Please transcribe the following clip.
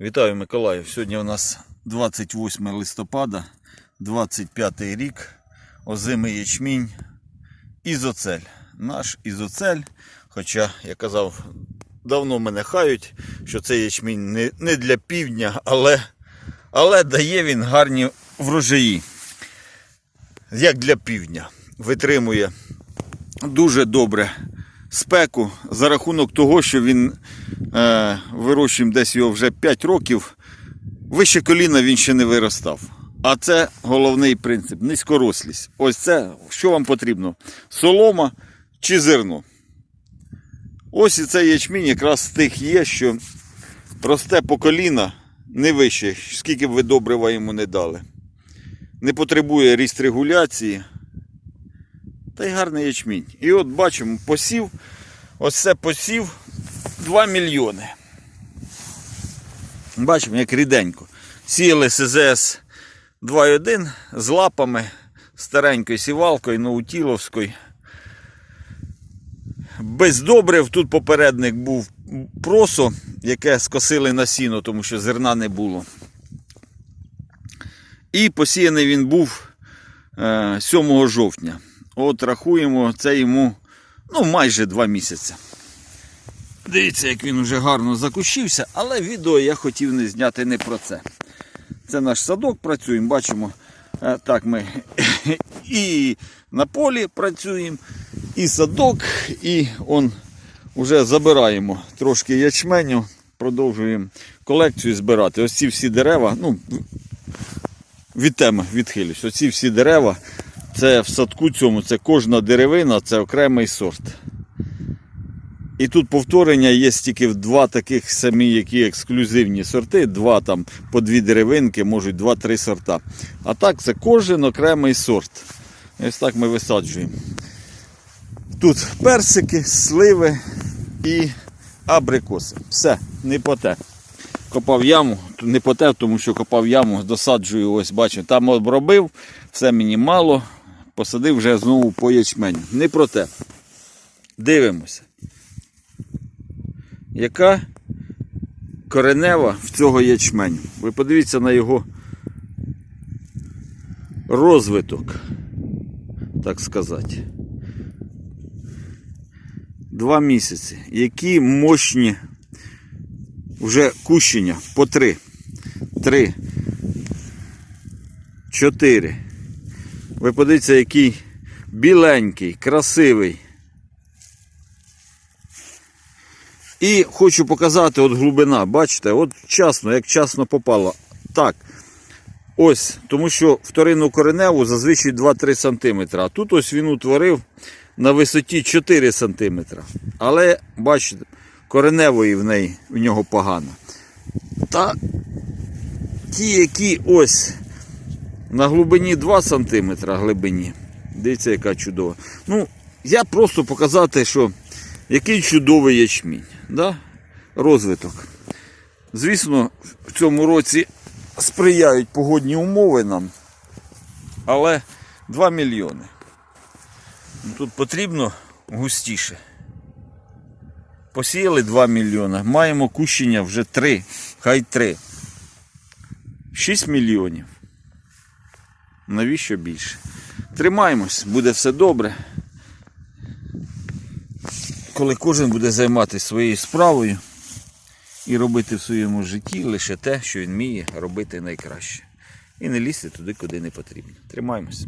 Вітаю Миколаїв. Сьогодні у нас 28 листопада, 25 рік, озимий ячмінь, ізоцель. Наш ізоцель, хоча, я казав, давно мене хають, що цей ячмінь не, не для півдня, але, але дає він гарні врожаї. Як для півдня. Витримує дуже добре спеку за рахунок того, що він вирощуємо десь його вже 5 років. Вище коліна він ще не виростав. А це головний принцип низькорослість. Ось це, що вам потрібно? Солома чи зерно. Ось і цей ячмінь якраз з тих є, що росте по коліна не вище, скільки б ви добрива йому не дали. Не потребує ріст регуляції. Та й гарний ячмінь. І от бачимо, посів, ось це посів 2 мільйони. Бачимо, як ріденько. Сіяли СЗС 2.1 з лапами, старенькою сівалкою, наутіловською. Без добрив тут попередник був просо, яке скосили на сіно, тому що зерна не було. І посіяний він був е, 7 жовтня. От рахуємо, це йому ну, майже 2 місяці. Дивіться, як він вже гарно закущився, але відео я хотів не зняти не про це. Це наш садок працюємо, бачимо, е, так ми і на полі працюємо, і садок, і он вже забираємо трошки ячменю, продовжуємо колекцію збирати. Ось ці всі дерева, ну, від теми відхилюсь. Оці всі дерева, це в садку цьому, це кожна деревина, це окремий сорт. І тут повторення є тільки в два таких самі, які ексклюзивні сорти, два там по дві деревинки, можуть два-три сорта. А так це кожен окремий сорт. Ось так ми висаджуємо. Тут персики, сливи і абрикоси. Все, не по те. Копав яму, не по те, тому що копав яму, досаджую, ось бачите, там обробив, все мені мало, посадив вже знову по ячменю. Не про те. Дивимося. Яка коренева в цього ячменю? Ви подивіться на його розвиток, так сказати. Два місяці. Які мощні вже кущення по три. Три. Чотири. Ви подивіться, який біленький, красивий. І хочу показати от глибина, бачите, от часно, як часно попало. Так. Ось, тому що вторинну кореневу зазвичай 2-3 см. А тут ось він утворив на висоті 4 см. Але, бачите, кореневої в неї в нього погано. Та ті, які ось на глибині 2 см глибині. Дивіться, яка чудова. Ну, я просто показати, що який чудовий ячмінь. Да? Розвиток. Звісно, в цьому році сприяють погодні умови нам. Але 2 мільйони. Ну, Тут потрібно густіше. Посіяли 2 мільйони, маємо кущення вже 3, хай 3. 6 мільйонів. Навіщо більше? Тримаємось, буде все добре. Коли кожен буде займатися своєю справою і робити в своєму житті лише те, що він вміє робити найкраще. І не лізти туди, куди не потрібно. Тримаємось.